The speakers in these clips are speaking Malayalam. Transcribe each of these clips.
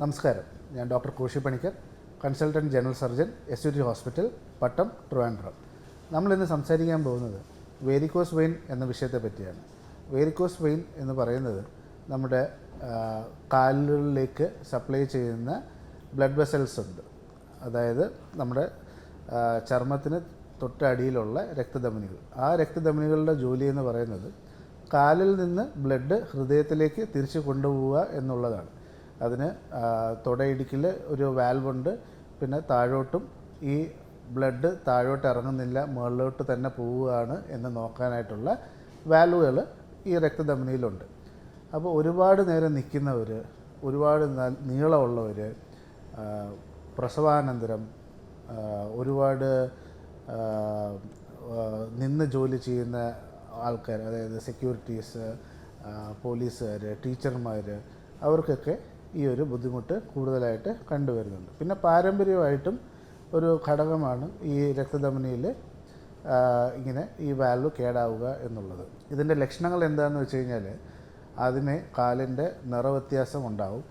നമസ്കാരം. ഞാൻ doctor Koshy Panicker consultant general surgeon S U T hospital Pattom Trivandrum. നമ്മളിന്ന് സംസാരിക്കാൻ പോകുന്നത് വേരിക്കോസ് വെയിൻ എന്ന വിഷയത്തെ പറ്റിയാണ്. വേരിക്കോസ് വെയിൻ എന്ന് പറയുന്നത് നമ്മുടെ കാലുകളിലേക്ക് സപ്ലൈ ചെയ്യുന്ന ബ്ലഡ് വെസൽസ് ഉണ്ട്. അതായത് നമ്മുടെ ചർമ്മത്തിന് തൊട്ടടിയിലുള്ള രക്തധമനികൾ. ആ രക്തധമനികളുടെ ജോലി എന്ന് പറയുന്നത് കാലിൽ നിന്ന് ബ്ലഡ് ഹൃദയത്തിലേക്ക് തിരിച്ചു കൊണ്ടുപോവുക എന്നുള്ളതാണ്. അതിന് തുടയിടുക്കിൽ ഒരു വാൽവുണ്ട്. പിന്നെ താഴോട്ടും ഈ ബ്ലഡ് താഴോട്ട് ഇറങ്ങുന്നില്ല മുകളിലോട്ട് തന്നെ പോവുകയാണ് എന്ന് നോക്കാനായിട്ടുള്ള വാൽവുകൾ ഈ രക്തധമനിയിലുണ്ട്. അപ്പോൾ ഒരുപാട് നേരം നിൽക്കുന്നവർ ഒരുപാട് നീളമുള്ളവർ പ്രസവാനന്തരം ഒരുപാട് നിന്ന് ജോലി ചെയ്യുന്ന ആൾക്കാർ അതായത് സെക്യൂരിറ്റീസ് പോലീസുകാർ ടീച്ചർമാർ അവർക്കൊക്കെ ഈ ഒരു ബുദ്ധിമുട്ട് കൂടുതലായിട്ട് കണ്ടുവരുന്നുണ്ട്. പിന്നെ പാരമ്പര്യമായിട്ടും ഒരു ഘടകമാണ് ഈ രക്തധമനിയിൽ ഇങ്ങനെ ഈ വാൽവ് കേടാവുക എന്നുള്ളത്. ഇതിന്റെ ലക്ഷണങ്ങൾ എന്താണെന്ന് വെച്ച് കഴിഞ്ഞാൽ ആദ്യമേ കാലിന്റെ നിറവ്യത്യാസം ഉണ്ടാവും.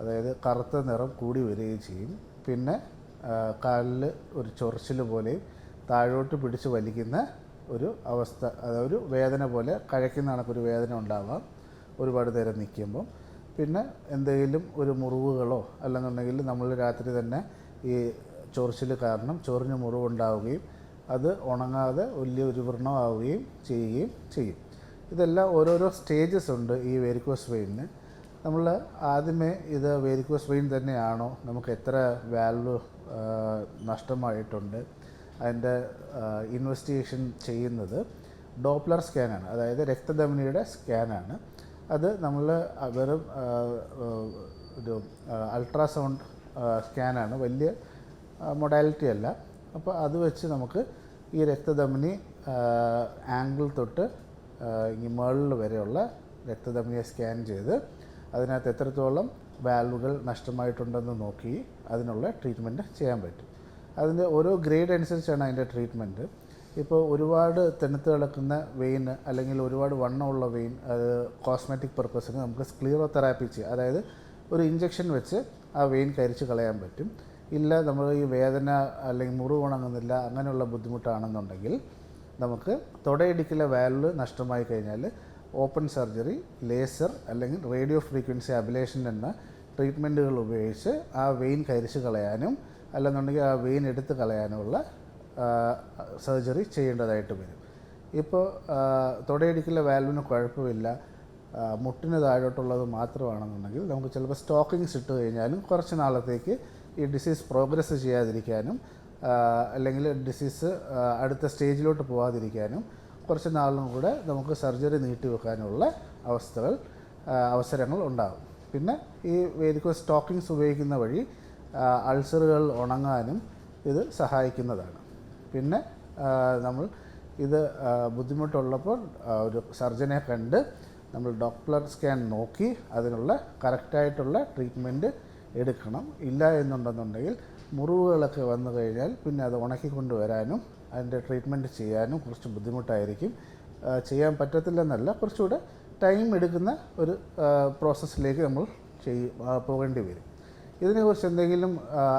അതായത് കറുത്ത നിറം കൂടി വരികയും ചെയ്യും. പിന്നെ കാലിൽ ഒരു ചൊറിച്ചിൽ പോലെയും താഴോട്ട് പിടിച്ച് വലിക്കുന്ന ഒരു അവസ്ഥ ഒരു വേദന പോലെ കഴക്കുന്ന കണക്കൊരു വേദന ഉണ്ടാവാം. ഒരുപാട് നേരം നിൽക്കുമ്പം. പിന്നെ എന്തെങ്കിലും ഒരു മുറിവുകളോ അല്ലെന്നുണ്ടെങ്കിൽ നമ്മൾ രാത്രി തന്നെ ഈ ചൊറിച്ചിൽ കാരണം ചൊറിഞ്ഞ് മുറിവുണ്ടാവുകയും അത് ഉണങ്ങാതെ വലിയ ഒരു വൃണമാവുകയും ചെയ്യുകയും ചെയ്യും. ഇതെല്ലാം ഓരോരോ സ്റ്റേജസ് ഉണ്ട് ഈ വേരിക്കോസ് വെയിനിന് നമ്മൾ ആദ്യമേ ഇത് വേരിക്കോസ് വെയിൻ തന്നെയാണോ? നമുക്ക് എത്ര വാൽവ് നഷ്ടമായിട്ടുണ്ട്? അതിന്റെ ഇൻവെസ്റ്റിഗേഷൻ ചെയ്യുന്നത് ഡോപ്ലർ സ്കാനാണ് അതായത് രക്തധമനിയുടെ സ്കാനാണ് അത് നമ്മൾ വെറും ഒരു അൾട്രാസൗണ്ട് സ്കാനാണ് വലിയ മൊഡാലിറ്റി അല്ല. അപ്പോൾ അത് വെച്ച് നമുക്ക് ഈ രക്തധമനി ആംഗിൾ തൊട്ട് ഈ മേളിൽ വരെയുള്ള രക്തധമനിയെ സ്കാൻ ചെയ്ത് അതിനകത്ത് എത്രത്തോളം വാൽവുകൾ നഷ്ടമായിട്ടുണ്ടെന്ന് നോക്കി അതിനുള്ള ട്രീറ്റ്മെന്റ് ചെയ്യാൻ പറ്റും. അതിന്റെ ഓരോ ഗ്രേഡ് അനുസരിച്ചാണ് അതിന്റെ ട്രീറ്റ്മെന്റ് ഇപ്പോൾ ഒരുപാട് തെണുത്ത് കിടക്കുന്ന വെയിൻ അല്ലെങ്കിൽ ഒരുപാട് വണ്ണമുള്ള വെയിൻ അത് കോസ്മെറ്റിക് പർപ്പസിന് നമുക്ക് സ്ക്ലീറോ തെറാപ്പി ചെയ്യാം. അതായത് ഒരു ഇഞ്ചക്ഷൻ വെച്ച് ആ വെയിൻ കരിച്ച് കളയാൻ പറ്റും. ഇല്ല നമ്മൾ ഈ വേദന അല്ലെങ്കിൽ മുറിവ് ഉണങ്ങുന്നില്ല അങ്ങനെയുള്ള ബുദ്ധിമുട്ടാണെന്നുണ്ടെങ്കിൽ നമുക്ക് തുടയിടിക്കലെ വാൽവ് നഷ്ടമായി കഴിഞ്ഞാൽ ഓപ്പൺ സർജറി ലേസർ അല്ലെങ്കിൽ റേഡിയോ ഫ്രീക്വൻസി അബിലേഷൻ എന്ന ട്രീറ്റ്മെന്റുകൾ ഉപയോഗിച്ച് ആ വെയിൻ കരിച്ച് കളയാനും അല്ലെന്നുണ്ടെങ്കിൽ ആ വെയിൻ എടുത്ത് കളയാനുള്ള സർജറി ചെയ്യേണ്ടതായിട്ട് വരും. ഇപ്പോൾ തുടയിടിക്കലെ വാൽവിന് കുഴപ്പമില്ല. മുട്ടിന് താഴോട്ടുള്ളത് മാത്രമാണെന്നുണ്ടെങ്കിൽ നമുക്ക് ചിലപ്പോൾ സ്റ്റോക്കിങ്സ് ഇട്ട് കഴിഞ്ഞാലും കുറച്ച് നാളത്തേക്ക് ഈ ഡിസീസ് പ്രോഗ്രസ് ചെയ്യാതിരിക്കാനും അല്ലെങ്കിൽ ഡിസീസ് അടുത്ത സ്റ്റേജിലോട്ട് പോകാതിരിക്കാനും കുറച്ച് നാളിനും കൂടെ നമുക്ക് സർജറി നീട്ടിവെക്കാനുള്ള അവസ്ഥകൾ അവസരങ്ങൾ ഉണ്ടാകും. പിന്നെ ഈ വേദിക്കോ സ്റ്റോക്കിങ്സ് ഉപയോഗിക്കുന്ന വഴി അൾസറുകൾ ഉണങ്ങാനും ഇത് സഹായിക്കുന്നതാണ്. പിന്നെ നമ്മൾ ഇത് ബുദ്ധിമുട്ടുള്ളപ്പോൾ ഒരു സർജനെ കണ്ട് നമ്മൾ ഡോക്ടർ സ്കാൻ നോക്കി അതിനുള്ള കറക്റ്റായിട്ടുള്ള ട്രീറ്റ്മെന്റ് എടുക്കണം. ഇല്ല എന്നുണ്ടെന്നുണ്ടെങ്കിൽ മുറിവുകളൊക്കെ വന്നു കഴിഞ്ഞാൽ പിന്നെ അത് ഉണക്കിക്കൊണ്ട് വരാനും അതിന്റെ ട്രീറ്റ്മെന്റ് ചെയ്യാനും കുറച്ച് ബുദ്ധിമുട്ടായിരിക്കും. ചെയ്യാൻ പറ്റത്തില്ലെന്നല്ല കുറച്ചുകൂടെ ടൈം എടുക്കുന്ന ഒരു പ്രോസസ്സിലേക്ക് നമ്മൾ ചെയ് പോകേണ്ടി വരും. ഇതിനെക്കുറിച്ച് എന്തെങ്കിലും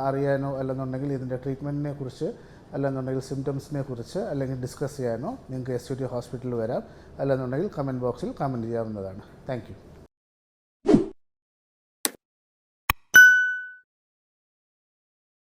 അറിയാനോ അല്ലെന്നുണ്ടെങ്കിൽ ഇതിന്റെ ട്രീറ്റ്മെന്റിനെ കുറിച്ച് അല്ലെന്നുണ്ടെങ്കിൽ സിംറ്റംസിനെ കുറിച്ച് അല്ലെങ്കിൽ ഡിസ്കസ് ചെയ്യാനോ നിങ്ങൾക്ക് എസ് യു ടി ഹോസ്പിറ്റലിൽ വരാം. അല്ലെന്നുണ്ടെങ്കിൽ കമന്റ് ബോക്സിൽ കമന്റ് ചെയ്യാവുന്നതാണ്. താങ്ക്